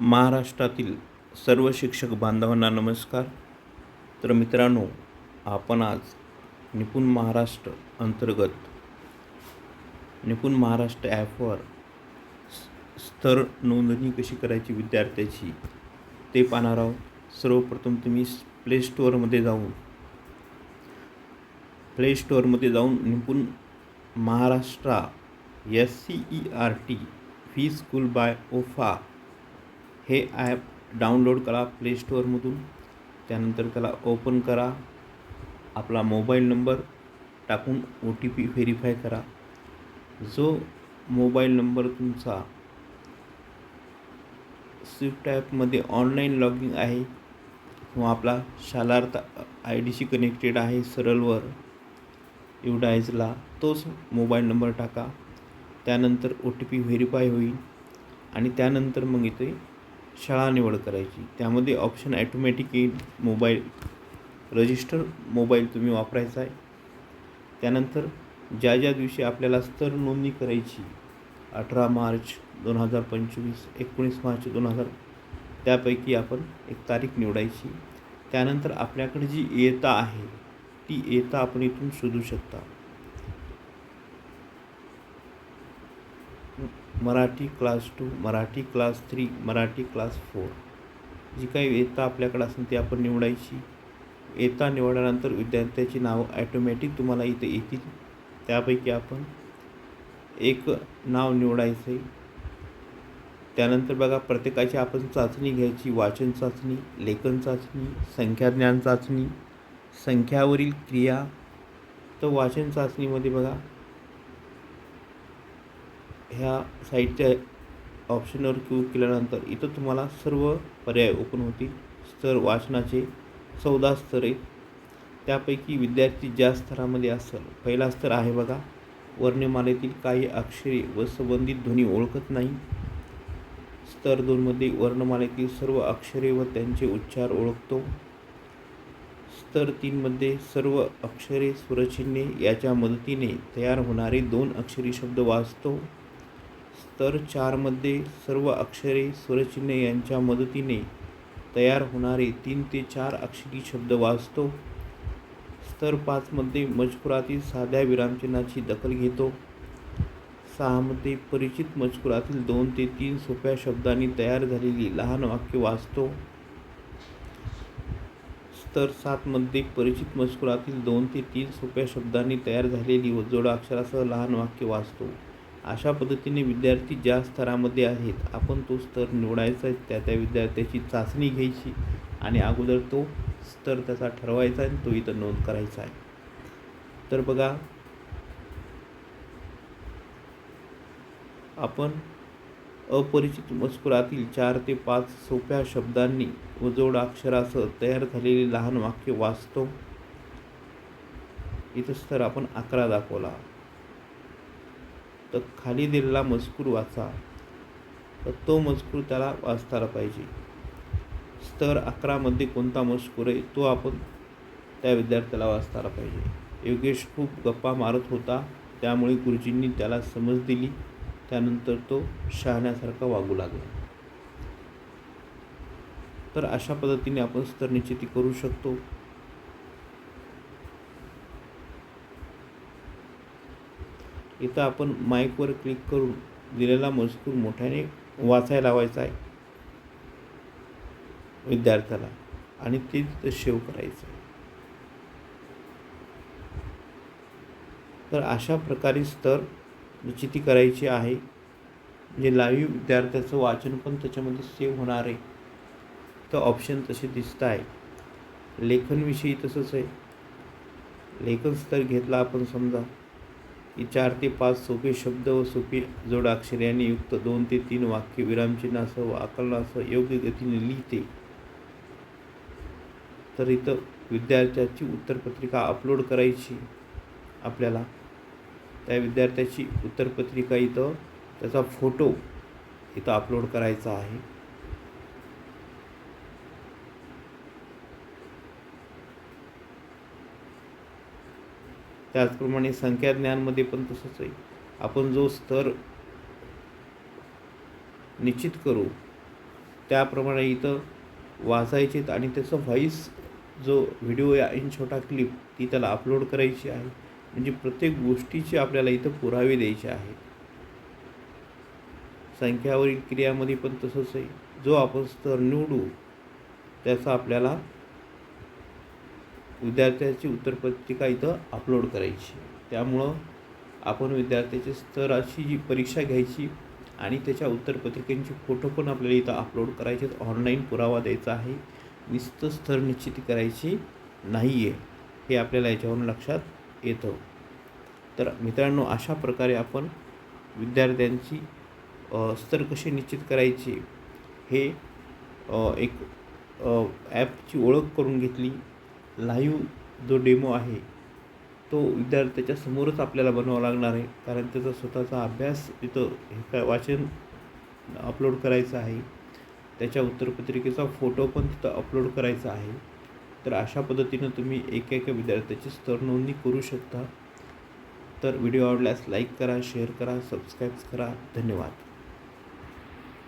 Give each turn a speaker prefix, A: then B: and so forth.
A: महाराष्ट्रातील सर्व शिक्षक बांधवांना नमस्कार. तर मित्रांनो आपण आज निपुण महाराष्ट्र अंतर्गत निपुण महाराष्ट्र ॲपवर स्तर नोंदणी कशी करायची विद्यार्थ्याची ते पाहणार आहोत. सर्वप्रथम तुम्ही प्ले स्टोअरमध्ये जाऊन प्ले स्टोअरमध्ये जाऊन Nipun Maharashtra S C E R T fee school bye ओफा हे ॲप डाउनलोड करा प्ले स्टोअरमधून त्यानंतर त्याला ओपन करा. आपला मोबाईल नंबर टाकून ओ टी पी व्हेरीफाय करा. जो मोबाईल नंबर तुमचा स्विफ्ट ॲपमध्ये ऑनलाईन लॉगिंग आहे किंवा आपला शालार्थ आय डीशी कनेक्टेड आहे सरळवर युडायजला तोच मोबाईल नंबर टाका. त्यानंतर ओ टी पी व्हेरीफाय होईल. आणि त्यानंतर मग इथे शाळा निवड करायची. त्यामध्ये ऑप्शन ॲटोमॅटिक येईल. मोबाईल रजिस्टर मोबाईल तुम्ही वापरायचा आहे. त्यानंतर ज्या ज्या दिवशी आपल्याला स्तर नोंदणी करायची अठरा मार्च दोन हजार पंचवीस एकोणीस मार्च दोन हजार त्यापैकी आपण एक तारीख निवडायची. त्यानंतर आपल्याकडे जी येता आहे ती येता आपण इथून शोधू शकता. Marathi class two Marathi class three Marathi class four जी काही येता आपल्याकडे असेल ती आपण निवडायची. येता निवडल्यानंतर विद्यार्थ्याची नावं ॲटोमॅटिक तुम्हाला इथे येतील. त्यापैकी आपण एक नाव निवडायचं आहे त्यानंतर बघा प्रत्येकाची आपण चाचणी घ्यायची. वाचन चाचणी लेखन चाचणी संख्याज्ञान चाचणी संख्यावरील क्रिया. तर वाचन चाचणीमध्ये बघा ह्या साईटच्या ऑप्शनवर क्लिक केल्यानंतर इथं तुम्हाला सर्व पर्याय ओपन होतील. स्तर वाचनाचे चौदा स्तर आहेत. त्यापैकी विद्यार्थी ज्या स्तरामध्ये असेल पहिला स्तर आहे बघा. वर्णमालेतील काही अक्षरे व संबंधित ध्वनी ओळखत नाही. स्तर दोनमध्ये वर्णमालेतील सर्व अक्षरे व त्यांचे उच्चार ओळखतो. स्तर तीनमध्ये सर्व अक्षरे स्वरचिन्हे याच्या मदतीने तयार होणारे दोन अक्षरी शब्द वाचतो. स्तर चारमध्ये सर्व अक्षरे स्वरचिन्हे यांच्या मदतीने तयार होणारे तीन ते चार अक्षरी शब्द वाचतो. स्तर पाचमध्ये मजकुरातील साध्या विरामचिन्हाची दखल घेतो. सहामध्ये परिचित मजकुरातील दोन ते तीन सोप्या शब्दांनी तयार झालेली लहान वाक्य वाचतो. स्तर सातमध्ये परिचित मजकुरातील दोन ते तीन सोप्या शब्दांनी तयार झालेली व जोडाक्षरासह लहान वाक्य वाचतो. अशा पद्धतीने विद्यार्थी ज्या स्तरामध्ये आहेत आपण तो स्तर निवडायचा आहे त्या त्या विद्यार्थ्याची चाचणी घ्यायची आणि अगोदर तो स्तर त्याचा ठरवायचा आणि तो इथं नोंद करायचा आहे. तर बघा आपण अपरिचित मजकुरातील चार ते पाच सोप्या शब्दांनी व जोडाक्षरासह तयार झालेले लहान वाक्य वाचतो. इथं स्तर आपण अकरा दाखवला. तर खाली दिलेला मजकूर वाचा. तर तो मजकूर त्याला वाचताला पाहिजे. स्तर अकरामध्ये कोणता मजकूर आहे तो आपण त्या विद्यार्थ्याला वाचताला पाहिजे. योगेश खूप गप्पा मारत होता त्यामुळे गुरुजींनी त्याला समज दिली. त्यानंतर तो शहाण्यासारखा वागू लागला. तर अशा पद्धतीने आपण स्तर निश्चिती करू शकतो. इथं आपण माईकवर क्लिक करून दिलेला मजकूर मोठ्याने वाचायला लावायचा आहे. विद्यार्थ्याला. आणि ते तिथं सेव्ह करायचं आहे. तर अशा प्रकारे स्तर निश्चिती करायची आहे. म्हणजे लाईव्ह विद्यार्थ्याचं वाचन पण त्याच्यामध्ये सेव्ह होणार आहे. तर ऑप्शन तसे दिसत आहे. लेखनविषयी तसंच आहे. लेखन स्तर घेतला आपण समजा. चार ते पाच सोपे शब्द व सोपी जोडाक्षर यांनी युक्त दोन ते तीन वाक्य विरामचिन्हासह व आकलनासह योग्य गतीने लिहिते. तर इथं विद्यार्थ्याची उत्तरपत्रिका अपलोड करायची. आपल्याला त्या विद्यार्थ्याची उत्तरपत्रिका इथं त्याचा फोटो इथं अपलोड करायचा आहे. त्याचप्रमाणे संख्याज्ञानमध्ये पण तसंच आहे. आपण जो स्तर निश्चित करू त्याप्रमाणे इथं वाचायचे आणि त्याचं व्हॉईस जो व्हिडिओ या इन छोटा क्लिप ती त्याला अपलोड करायची आहे. म्हणजे प्रत्येक गोष्टीचे आपल्याला इथं पुरावे द्यायचे आहे. संख्यावरील क्रियामध्ये पण तसंच आहे. जो आपण स्तर निवडू त्याचा आपल्याला विद्यार्थ्याची उत्तरपत्रिका इथं अपलोड करायची. त्यामुळं आपण विद्यार्थ्याच्या स्तराची जी परीक्षा घ्यायची आणि त्याच्या उत्तरपत्रिकेंचे फोटो पण आपल्याला इथं अपलोड करायचे ऑनलाईन पुरावा द्यायचा आहे. नुसतं स्तर निश्चित करायची नाही आहे हे आपल्याला याच्यावरून लक्षात येतं. तर मित्रांनो अशा प्रकारे आपण विद्यार्थ्यांची स्तर कसे निश्चित करायचे हे एक ॲपची ओळख करून घेतली. लाईव्ह जो डेमो आहे तो विद्यार्थ्याच्या समोरच आपल्याला बनवावा लागणार आहे. कारण त्याचा स्वतःचा अभ्यास तिथं हे काय वाचन अपलोड करायचं आहे. त्याच्या उत्तरपत्रिकेचा फोटो पण तिथं अपलोड करायचा आहे. तर अशा पद्धतीनं तुम्ही एक एका विद्यार्थ्याची स्तर नोंदणी करू शकता. तर व्हिडिओ आवडल्यास लाईक करा शेअर करा सबस्क्राईब करा. धन्यवाद.